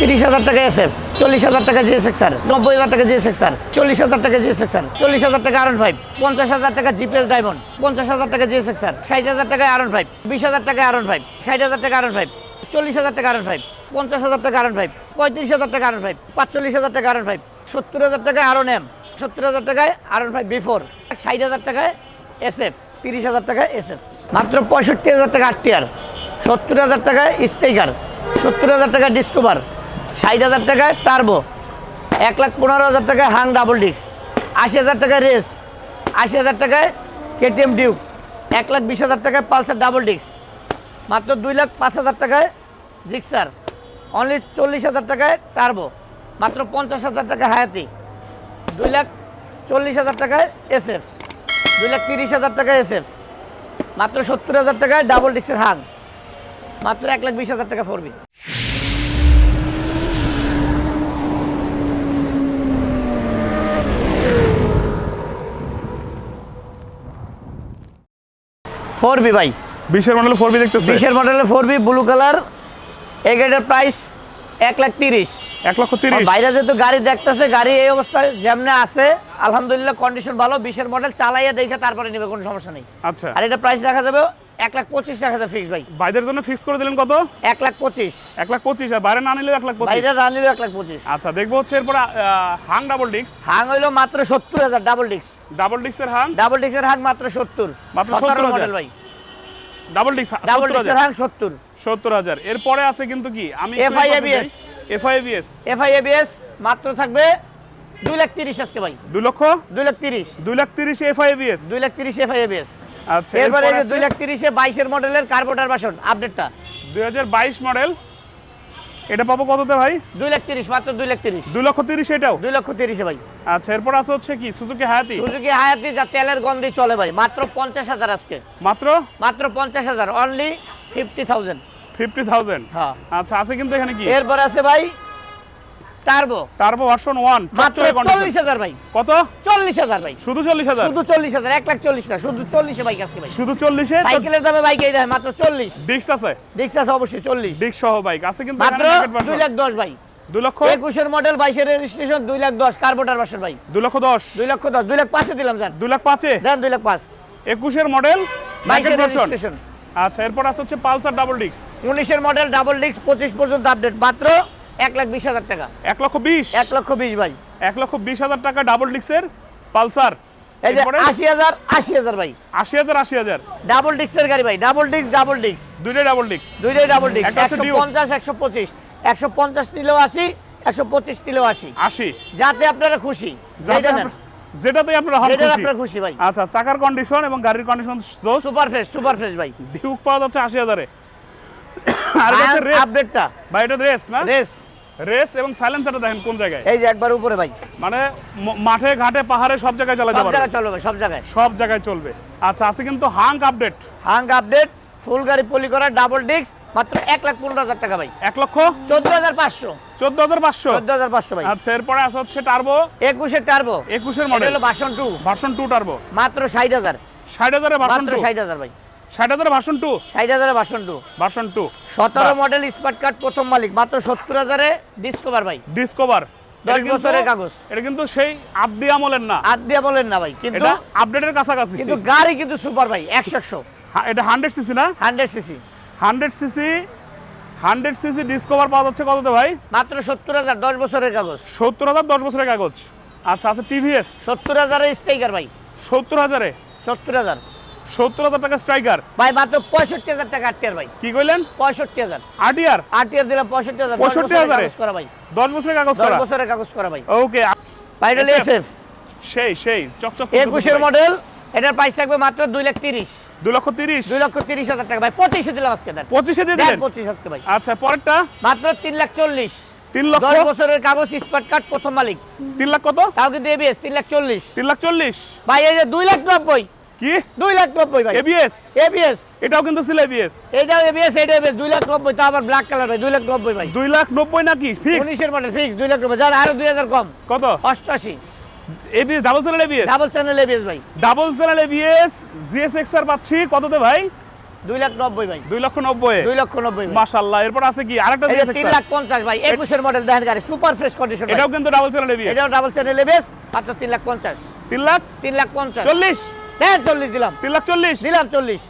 তিরিশ হাজার টাকা এসএফ চল্লিশ হাজার টাকা জিএস এক্সার নব্বই হাজার টাকা জিএস এক্সার চল্লিশ হাজার টাকা জিএস এক্সার চল্লিশ হাজার টাকা আরন ফাইভ পঞ্চাশ হাজার টাকা জিপিএস ডায়মন্ড পঞ্চাশ হাজার টাকা জিএস এক্সার ষাট হাজার টাকা আরন ফাইভ বিশ হাজার টাকা আরন ফাইভ ষাট হাজার টাকা আরন ফাইভ চল্লিশ হাজার টাকা আরন ফাইভ পঞ্চাশ হাজার টাকা আরন ফাইভ পঁয়ত্রিশ হাজার টাকা আরন ফাইভ পাঁচচল্লিশ হাজার টাকা আরন ফাইভ সত্তর হাজার টাকা আরন এম সত্তর হাজার টাকায় আরন ফাইভ বিফোর ষাট হাজার টাকায় এসএফ তিরিশ হাজার টাকায় এসএফ মাত্র পঁয়ষট্টি হাজার টাকা আটটিয়ার সত্তর হাজার টাকায় স্টেকার সত্তর হাজার টাকা ডিসকভার ষাট হাজার টাকায় টার্বো এক লাখ পনেরো হাজার টাকায় হাং ডাবল ডিস্ক আশি হাজার টাকায় রেস আশি হাজার টাকায় কেটিএম ডিউক এক লাখ বিশ হাজার টাকায় পালসার ডাবল ডিস্ক মাত্র দুই লাখ পাঁচ হাজার টাকায় জিক্সার অনলি চল্লিশ হাজার টাকায় টার্বো মাত্র পঞ্চাশ হাজার টাকা হায়াতি দুই লাখ চল্লিশ হাজার টাকায় এসএফ দুই লাখ তিরিশ হাজার টাকায় এসএফ মাত্র সত্তর হাজার টাকায় ডাবল ডিস্কের হাং মাত্র এক লাখ বিশ হাজার টাকা পড়বি ফোর বি ভাই। বিশের মডেল ফোর বি দেখতেছে। বিশের মডেলের ফোর বি ব্লু কালার এই গাড়িটার প্রাইস এক লাখ তিরিশ। এক লক্ষ তিরিশ। বাইরে যেহেতু গাড়ি দেখতেছে গাড়ি এই অবস্থায় যেমনে আছে আলহামদুলিল্লাহ কন্ডিশন ভালো বিশের মডেল চালাইয়া দেখে তারপরে নেবে কোনো সমস্যা নেই। আচ্ছা। আর এটা প্রাইস রাখা যাবে এক লাখ পঁচিশ যাবে ফিক্স ভাই। বাইদের জন্য ফিক্স করে দিলেন কত? এক লাখ পঁচিশ। এক লাখ পঁচিশ আর বাইরে না নিলেও এক লাখ পঁচিশ। বাইরে রানিল এক লাখ পঁচিশ। আচ্ছা দেখব হচ্ছে এরপর হাং ডাবল ডিক্স হাং হইল মাত্র সত্তর হাজার double disc double ডিক্সের Hang? Double ডিস্কের হাং মাত্র সত্তর। মাত্র 70,000 মডেল ভাই। ডাবল ডিক্স ডাবল ডিস্কের হাং সত্তর। সত্তর হাজার। এরপরে আছে কিন্তু কি? আমি FI ABS FI ABS FI ABS মাত্র থাকবে দুই লাখ তিরিশ আজকে ভাই। দুই লক্ষ? দুই লাখ তিরিশ। দুই লাখ তিরিশ এফআই এবিএস দুই লাখ তিরিশ এফআই এবিএস আচ্ছা এরপরে এই যে এরপরে দুই লাখ তিরিশে বাইশের মডেলের কার্বোটার বাসন? আপডেটটা দুই হাজার বাইশ মডেল। এটা পাবো কততে ভাই? দুই লাখ তিরিশ মাত্র দুই লাখ তিরিশ। দুই লক্ষ তিরিশ এটাও? দুই লক্ষ তিরিশে ভাই। আচ্ছা এরপর আছে হচ্ছে কি? সুজুকি হায়াতি সুজুকি হায়াতি যা তেলের গন্ধে চলে ভাই মাত্র পঞ্চাশ হাজার আজকে। মাত্র? মাত্র পঞ্চাশ হাজার only fifty thousand fifty thousand হ্যাঁ। আচ্ছা আছে কিন্তু এখানে কি? এরপর আছে ভাই টার্বো টার্বো ভার্সন ওয়ান মাত্র চল্লিশ হাজার ভাই। কত? চল্লিশ হাজার ভাই। শুধু চল্লিশ হাজার? শুধু চল্লিশ হাজার এক লাখ চল্লিশ না শুধু চল্লিশে বাইক আজকে ভাই। শুধু চল্লিশে? সাইকেলের দামে বাইক এই মাত্র চল্লিশ। ডিক্স আছে? ডিক্স আছে অবশ্যই চল্লিশ। ডিক্স সহ বাইক আছে কিন্তু মাত্র এখানে naked version। দুই লাখ দশ ভাই। দুই লক্ষ? একুশের মডেল বাইশের রেজিস্ট্রেশন দুই লাখ দশ কার্বোটার বাসের ভাই। দুই লক্ষ দশ? দুই লক্ষ দশ দুই লাখ পাঁচে দিলাম স্যার দুই লাখ পাঁচে? দেন দুই লাখ পাঁচ। একুশের মডেল বাইশের ভার্সন রেজিস্ট্রেশন আচ্ছা এরপর আছে হচ্ছে পালসার ডাবল ডিক্স উনিশের মডেল ডাবল ডিস্ক পঁচিশ পর্যন্ত আপডেট মাত্র এক লাখ বিশ হাজার টাকা। এক লক্ষ বিশ? এক লক্ষ বিশ ভাই। এক লক্ষ বিশ হাজার টাকা ডাবল ডিক্সের পালসার। এই যে আশি হাজার আশি হাজার ভাই। আশি হাজার আশি হাজার। ডাবল ডিস্কের গাড়ি ভাই ডাবল ডিস্ক ডাবল ডিস্ক দুইটাই ডাবল ডিক্স দুইটাই ডাবল একটা একশো পঞ্চাশ একশো পঁচিশ। একশো পঞ্চাশ নিলেও আশি একশো পঁচিশ নিলেও আশি। আশি। যাতে আপনারা খুশি। যাতে যেটা নেন আপনার- যেটাতেই আপনারা। আপনার খুশি ভাই। আচ্ছা চাকার কন্ডিশন এবং গাড়ির condition super fresh super fresh ভাই। ডিউক পাওয়া যাচ্ছে আশি হাজারে। আর আপডেটটা বা এটা রেস না? রেস রেস এবং সাইলেন্সারটা দেখেন কোন জায়গায়? এই যে একবার উপরে ভাই। মানে মাঠে ঘাটে পাহাড়ে সব জায়গায় চালাতে সব জায়গায় চলবে সব জায়গায়। সব জায়গায় চলবে। আচ্ছা আছে কিন্তু হাঙ্ক আপডেট। হাঙ্ক আপডেট ফুল গাড়ি পলি করা ডাবল ডিস্ক মাত্র এক লাখ পনেরো হাজার টাকা ভাই। এক লক্ষ? চোদ্দ হাজার পাঁচশো। চোদ্দ হাজার পাঁচশো? চোদ্দ হাজার পাঁচশো ভাই। আচ্ছা এরপরে আছে হচ্ছে টার্বো একুশের টার্বো একুশের মডেল হলো বাসন টু ভার্সন টু টার্বো মাত্র ষাট হাজার। ষাট হাজারে ভার্সন মাত্র টু ষাট হাজার ভাই। ষাট হাজারে ভার্সন টু ষাট হাজারে বাসন টু ভার্সন টু সতেরো মডেল স্মার্ট কার্ড প্রথম মালিক মাত্র সত্তর হাজারে ডিসকভার ভাই। ডিসকভার দশ বছরের কাগজ। এটা কিন্তু সেই আব্দি আমলের না। দিয়ে বলেন না ভাই কিন্তু আপডেটের কাছাকাছি। কিন্তু গাড়ি কিন্তু সুপার ভাই একশো একশো। এটা হান্ড্রেড সিসি না? Hundred CC hundred CC hundred CC Discover পাওয়া যাচ্ছে কততে ভাই? মাত্র সত্তর হাজার দশ বছরের কাগজ। সত্তর হাজার দশ বছরের কাগজ। আচ্ছা আছে টিভিএস সত্তর হাজারের স্টেকার ভাই। সত্তর হাজারে? সত্তর হাজার। সত্তর হাজার টাকা স্ট্রাইকার ভাই মাত্র পঁয়ষট্টি হাজার টাকা আটটিয়ার ভাই। কি কইলেন? পঁয়ষট্টি হাজার। আরটিআর আটটিয়ার দিলাম পঁয়ষট্টি হাজার দশ 65 বছরের হাজারে? কাগজ করা ভাই। দশ বছরের কাগজ দশ করা বছরের কাগজ করা ভাই। ওকে ভাই এটা এসএফ সেই সেই চকচক একুশের মডেল এটার প্রাইস থাকবে মাত্র দুই লাখ তিরিশ। দুই লক্ষ তিরিশ? দুই লক্ষ তিরিশ হাজার টাকা ভাই। পঁচিশে দিলাম আজকে দেন। পঁচিশে দিয়ে দেন পঁচিশ আজকে ভাই। আচ্ছা পরেরটা? মাত্র তিন লাখ চল্লিশ। তিন লক্ষ? দশ বছরের কাগজ স্মার্ট কার্ড প্রথম মালিক। তিন লাখ কত? তাও কিন্তু এবিএস তিন লাখ চল্লিশ। তিন লাখ চল্লিশ। ভাই এই যে দুই লাখ নব্বই। কি দুই লাখ নব্বই ভাই এবিএস এবিএস এটাও কিন্তু ছিল এবিএস এইটাও এবিএস এইটা এবিএস দুই লাখ নব্বই তা আবার ব্ল্যাক কালার ভাই দুই লাখ নব্বই ভাই দুই লাখ নব্বই নাকি ফিক্স উনিশের মডেল ফিক্স দুই লাখ নব্বই যার আরও দুই হাজার কম কত অষ্টআশি ABS double channel ABS double channel ABS ভাই double channel ABS GSX R পাচ্ছি কততে ভাই দুই লাখ নব্বই ভাই দুই লক্ষ নব্বই দুই লক্ষ নব্বই মাশাল্লাহ এরপর আছে কি আরেকটা তিন লাখ পঞ্চাশ ভাই একুশের মডেল দেখেন গাড়ি সুপার ফ্রেশ কন্ডিশন এটাও কিন্তু ডাবল চ্যানেল এবিএস এটাও ডাবল চ্যানেল এবিএস মাত্র তিন লাখ পঞ্চাশ তিন লাখ তিন লাখ পঞ্চাশ চল্লিশ হ্যাঁ চল্লিশ দিলাম। তিন লাখ চল্লিশ? দিলাম চল্লিশ।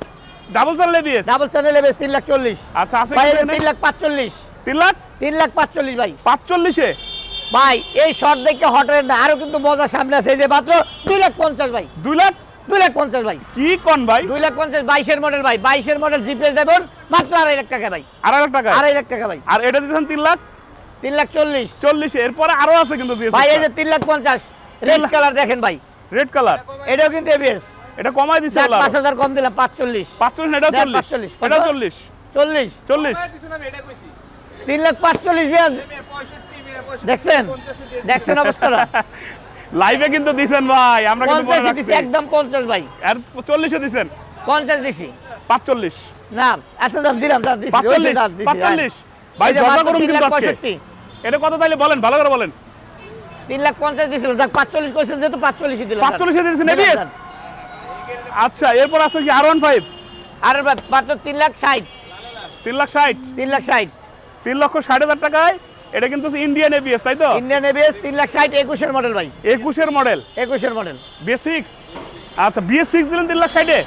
Double channel ABS double channel ABS তিন লাখ চল্লিশ। আচ্ছা আছে ভাই? তিন লাখ পাঁচচল্লিশ। তিন লাখ? তিন লাখ পাঁচচল্লিশ ভাই। পাঁচচল্লিশে? ভাই এই শর্ট দেখে হটের না আরও কিন্তু মজা সামনে আছে যে মাত্র দুই লাখ পঞ্চাশ ভাই। দুই লাখ? দুই লাখ পঞ্চাশ ভাই। কি কন ভাই? দুই লাখ পঞ্চাশ বাইশের মডেল ভাই। বাইশের মডেল জিপিএস দেবেন মাত্র আড়াই লাখ টাকা ভাই। আড়াই লাখ টাকা? আড়াই লাখ টাকা ভাই। আর এটা দিচ্ছেন তিন লাখ? তিন লাখ চল্লিশ। চল্লিশে এরপরে আরও আছে কিন্তু ভাই এই যে তিন লাখ পঞ্চাশ রেড কালার দেখেন ভাই। রেড কালার এটাও কিন্তু এবিএস এটা কমাই যাক, আল্লাহ পাঁচ হাজার কম দিলাম পাঁচচল্লিশ। পাঁচচল্লিশ এটাও দেখ, চল্লিশ। পাঁচচল্লিশ। কত? এটাও চল্লিশ। চল্লিশ। চল্লিশ লাখ পাঁচচল্লিশ বিয়াজ। দেখছেন? দেখছেন অবস্থাটা? লাইভে কিন্তু দিছেন ভাই আমরা কিন্তু মনে পঞ্চাশে দিছি রাখছি। একদম পঞ্চাশ ভাই। আর চল্লিশে দিছেন। পঞ্চাশ দিছি। পাঁচচল্লিশ। না আচ্ছা দাম দিলাম দাম দিছি। পাঁচচল্লিশ ওই যে দাম দিছি, পাঁচচল্লিশ। হ্যাঁ। ভাই এই জমা করুন কিন্তু আজকে। এটা কত তাইলে বলেন ভালো করে বলেন। তিন লাখ পঞ্চাশ দিয়েছিলাম যাক পাঁচচল্লিশ কোয়েশ্চেন যেহেতু পাঁচচল্লিশই দিলাম পাঁচচল্লিশে দিয়েছেন দিলাম, এবিএস। আচ্ছা এরপর আছে কি আর ওয়ান ফাইভ আর মাত্র তিন লাখ ষাট তিন লাখ ষাট তিন লাখ ষাট তিন লক্ষ ষাট হাজার টাকায় এটা কিন্তু ইন্ডিয়ান এবিএস তাই তো ইন্ডিয়ান এবিএস তিন লাখ ষাট একুশের মডেল ভাই একুশের মডেল একুশের মডেল বিএস সিক্স আচ্ছা বিএস সিক্স দিলেন তিন লাখ ষাটে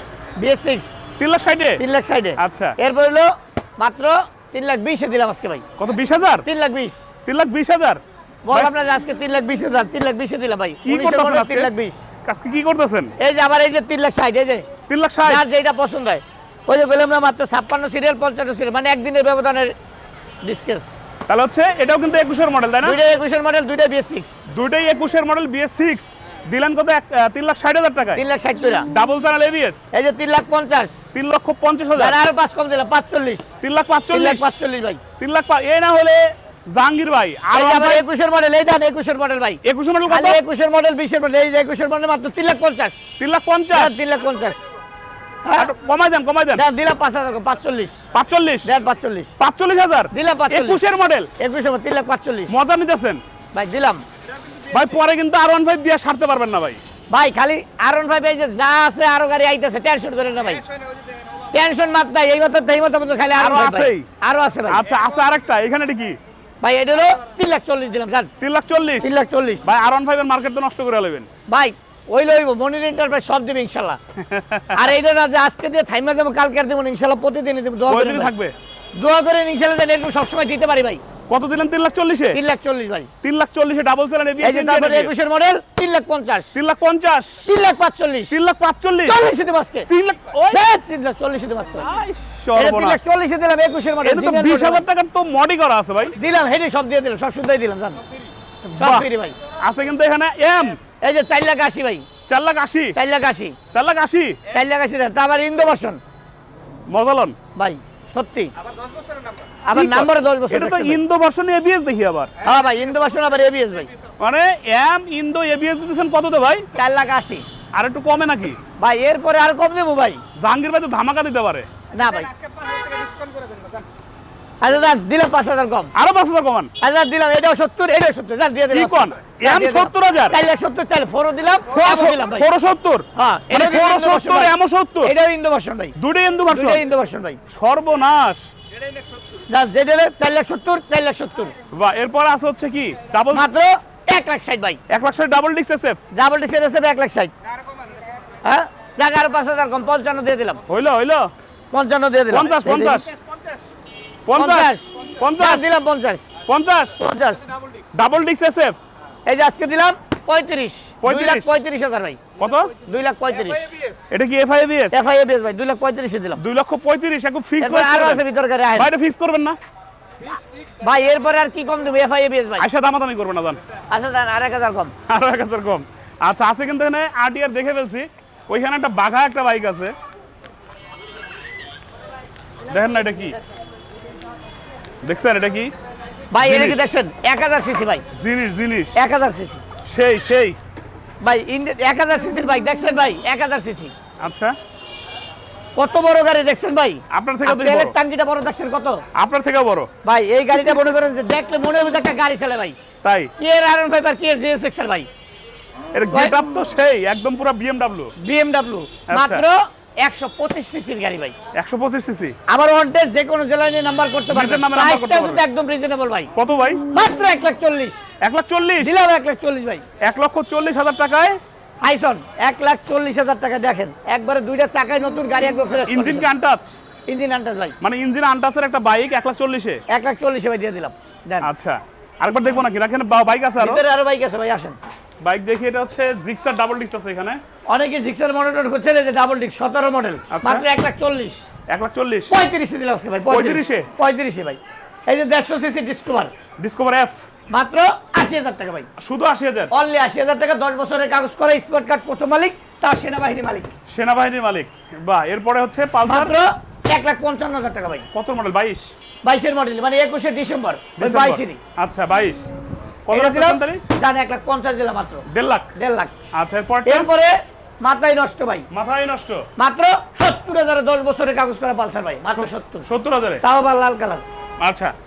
বিএস সিক্স তিন লাখ ষাটে তিন লাখ ষাটে আচ্ছা। এরপর হলো মাত্র তিন লাখ বিশে দিলাম আজকে ভাই কত বিশ হাজার তিন লাখ বিশ তিন লাখ বিশ হাজার বললাম না আজকে তিন লাখ বিশ হাজার তিন লাখ বিশে দিলাম ভাই কি করতেছেন তিন লাখ বিশ আজকে কি করতেছেন এই যে আবার এই যে তিন লাখ ষাট এই যে তিন লাখ ষাট যার যেটা পছন্দ হয় ওই যে বললাম না মাত্র ছাপ্পান্ন সিরিয়াল পঞ্চান্ন সিরিয়াল মানে একদিনের ব্যবধানের ডিসকাস তাহলে হচ্ছে এটাও কিন্তু একুশের মডেল তাই না দুইটা একুশের মডেল দুইটা বিএস সিক্স দুইটাই একুশের মডেল বিএস সিক্স দিলেন কত তিন লাখ ষাট হাজার টাকায় তিন লাখ ষাট করে ডাবল চ্যানেল এবিএস এই যে তিন লাখ পঞ্চাশ তিন লক্ষ পঞ্চাশ হাজার আর পাঁচ কম দিলাম পাঁচচল্লিশ তিন লাখ তিন লাখ পাঁচচল্লিশ পাঁচচল্লিশ ভাই তিন লাখ এ না হলে জাহাঙ্গীর ভাই আর মডেল এই মডেল ভাই। মডেল কত? মডেল মডেল এই মডেল মাত্র লাখ পঞ্চাশ। তিন লাখ পঞ্চাশ? দেন তিন লাখ কমাই দেন কমাই দেন। দেন মডেল মজা নিতেছেন। ভাই দিলাম। ভাই পরে কিন্তু আর ওয়ান ফাইভ দিয়ে সারতে পারবেন না ভাই। ভাই খালি আরন ভাই এই যে যা আছে আরও গাড়ি আইতেছে টেনশন করেন না ভাই। টেনশন মাত নাই এই মতো এই মতো মতো খালি আরও আরও আছেই? আরও আছে ভাই। আচ্ছা আছে আরেকটা এখানে কি? ভাই এটা হলো তিন লাখ চল্লিশ দিলাম স্যার তিন লাখ চল্লিশ? তিন লাখ চল্লিশ। ভাই আর ওয়ান ফাইভের মার্কেট তো নষ্ট করে নেবেন ভাই ওই লইব মনির এন্টারপ্রাইজ সব দিবে ইনশাল্লাহ। আর এইটা না যে আজকে দিয়ে থাইমা যাব কালকে আর দেবো ইনশাল্লাহ প্রতিদিনই দেবো দোয়া করে। থাকবে? দোয়া করে ইনশাল্লাহ যেন এরকম সবসময় দিতে পারি ভাই। কত দিলেন? তিন লাখ চল্লিশে তিন লাখ চল্লিশ ভাই। তিন লাখ চল্লিশে ডাবল তারপরে একুশের মডেল তিন লাখ পঞ্চাশ। তিন লাখ পঞ্চাশ। তিন লাখ পাঁচচল্লিশ। তিন লাখ পাঁচচল্লিশ। চল্লিশ দিতে আজকে। তিন লাখ তিন লাখ চল্লিশ দিতে এটা তিন লাখ চল্লিশে দিলাম একুশের মডেল বিশ হাজার টাকার তো মডি করা আছে ভাই। দিলাম হেডে সব দিয়ে দিলাম সব শুদ্ধই দিলাম জান। সব। ফ্রি ভাই। আছে কিন্তু এখানে এম এই যে চার লাখ আশি ভাই। চার লাখ আশি। চার লাখ আশি। চার লাখ আশি। চার লাখ আশি তারপর ইন্দো ভার্সন মজালন। ভাই। সত্যি। আবার নাম্বারে দশ বছর এটা তো ইন্দো ভার্সন এবিএস দেখি আবার। হ্যাঁ ভাই ইন্দো ভার্সন আবার এবিএস ভাই। মানে এম ইন্দো এবিএস দিতেছেন কততে ভাই? চার লাখ আশি। আর একটু কমে নাকি? ভাই এরপরে আর কম দেবো ভাই। জাহাঙ্গীর ভাই তো ধামাকা দিতে পারে। না ভাই। আচ্ছা দাদা দিলাম পাঁচ হাজার কম। আরও পাঁচ হাজার কমান। আচ্ছা এটাও এটাও সত্তর এটাও সত্তর যার দিয়ে দিলাম। কোন? এম দিয়ে দিলাম। 70,000? চার লাখ সত্তর চার ফোরও দিলাম এমও দিলাম ভাই। সত্তর? হ্যাঁ মানে এটাও ফোরো ইন্দো ভার্সন সত্তর এমও সত্তর? এটাও ইন্দো ভার্সন ভাই। দুটোই ইন্দো ভার্সন দুটাই ইন্দো ভার্সন ভাই। সর্বনাশ। যার যেটা হলো চার লাখ সত্তর চার লাখ সত্তর। বা এরপর আছে হচ্ছে কি? ডাবল মাত্র এক লাখ ষাট ভাই। এক লাখ ডাবল ডিক্স এসএফ ডাবল ডিসের আছে এক লাখ ষাট। হ্যাঁ? যাক আরও পাঁচ হাজার কম পঞ্চান্ন দিয়ে দিলাম। হইল হইল। পঞ্চান্ন দিয়ে দিলাম। পঞ্চাশ পঞ্চাশ। দিলাম পঞ্চাশ। পঞ্চাশ? পঞ্চাশ। ডাবল ডিক্স এসএফ এই যে আজকে দিলাম পঁয়ত্রিশ। দুই লাখ 35 পঁয়ত্রিশ হাজার ভাই। কত? দুই লাখ পঁয়ত্রিশ। এটা কি ভাই দুই লাখ পঁয়ত্রিশে দিলাম। দুই লক্ষ পঁয়ত্রিশ এখন ফিক্স এরপর আরও আছে ভিতর গাড়ি আহেন। ভাই ফিক্স করবেন না? ভাই এরপরে আর কি কম দেবো? এফআই এবিএস ভাই। আইসা দামাদামি করবেন না জান আচ্ছা দেন আর এক হাজার কম। আরও এক হাজার কম। আচ্ছা আছে কিন্তু এখানে আরটিআর দেখে ফেলছি। ওইখানে একটা বাঘা একটা বাইক আছে। দেখেন না এটা কি? দেখছেন এটা কি? ভাই এটা কি দেখছেন? এক হাজার সিসি ভাই। জিনিস জিনিস। এক হাজার সিসি। সেই সেই। ভাই এক হাজার সিসির বাইক দেখছেন ভাই? এক হাজার সিসি। আচ্ছা। কত বড় গাড়ি দেখছেন ভাই? আপনার থেকে তেলের বড়। টাঙ্কিটা বড় দেখছেন কত? আপনার থেকে বড়। ভাই এই গাড়িটা মনে করেন যে দেখলে মনে হবে একটা গাড়ি চলে ভাই। তাই? কি এর আর ফাইভ কি এর জিএস এক্সেল ভাই? এর গেট আপ তো সেই একদম পুরো বিএমডব্লিউ বিএমডব্লিউ। মাত্র সিসির গাড়ি ভাই। সিসি? আবার ওয়ান্টেড যে কোনো জেলায় নিয়ে নাম্বার করতে পারবেন। নিজের নামে নাম্বার করতে প্রাইসটা কিন্তু একদম রিজনেবল ভাই। কত ভাই? মাত্র এক লাখ চল্লিশ। এক লাখ চল্লিশ? দিলাম এক লাখ চল্লিশ ভাই। এক লক্ষ চল্লিশ হাজার টাকায়? আইসন লাখ চল্লিশ হাজার টাকা দেখেন। একবারে দুইটা চাকায় নতুন গাড়ি একবার ফ্রেশ ইঞ্জিন কি আনটাচ ইঞ্জিন ভাই। মানে ইঞ্জিন আনটাচের একটা বাইক এক লাখ লাখ ভাই দিয়ে দিলাম। দেন। আচ্ছা। আরেকবার দেখব নাকি? রাখেন বাইক আছে আরও? ভিতরে আরও বাইক আছে ভাই আসেন। বাইক দেখি এটা হচ্ছে জিক্সার ডাবল ডিস্ক আছে এখানে। অনেকে জিক্সার মডেল এই যে ডাবল ডিক সতেরো মডেল আচ্ছা। মাত্র এক লাখ চল্লিশ এক লাখ চল্লিশ পঁয়ত্রিশে দিলাম আজকে ভাই পঁয়ত্রিশে? পঁয়ত্রিশে? ভাই। এই যে দেড়শো সিসি ডিসকভার ডিসকভার এফ মাত্র আশি হাজার টাকা ভাই। শুধু আশি হাজার? অনলি আশি হাজার টাকা দশ বছরের কাগজ করা স্পট কার্ড প্রথম মালিক তার সেনাবাহিনী মালিক। সেনাবাহিনীর মালিক। বাহ এরপরে হচ্ছে পালসার? মাত্র এক লাখ পঞ্চান্ন হাজার টাকা ভাই। কত মডেল বাইশ? বাইশের মডেল মানে একুশে ডিসেম্বর। বাইশেরই। আচ্ছা বাইশ। কত দিলাম? জান এক লাখ পঞ্চাশ দিলাম মাত্র। দেড় লাখ? দেড় লাখ। আচ্ছা এরপরে মাথায় নষ্ট ভাই। মাথায় নষ্ট? মাত্র সত্তর হাজার দশ বছরের কাগজ করা পালসার ভাই মাত্র সত্তর। সত্তর হাজারে? তাও বা লাল কালার। আচ্ছা।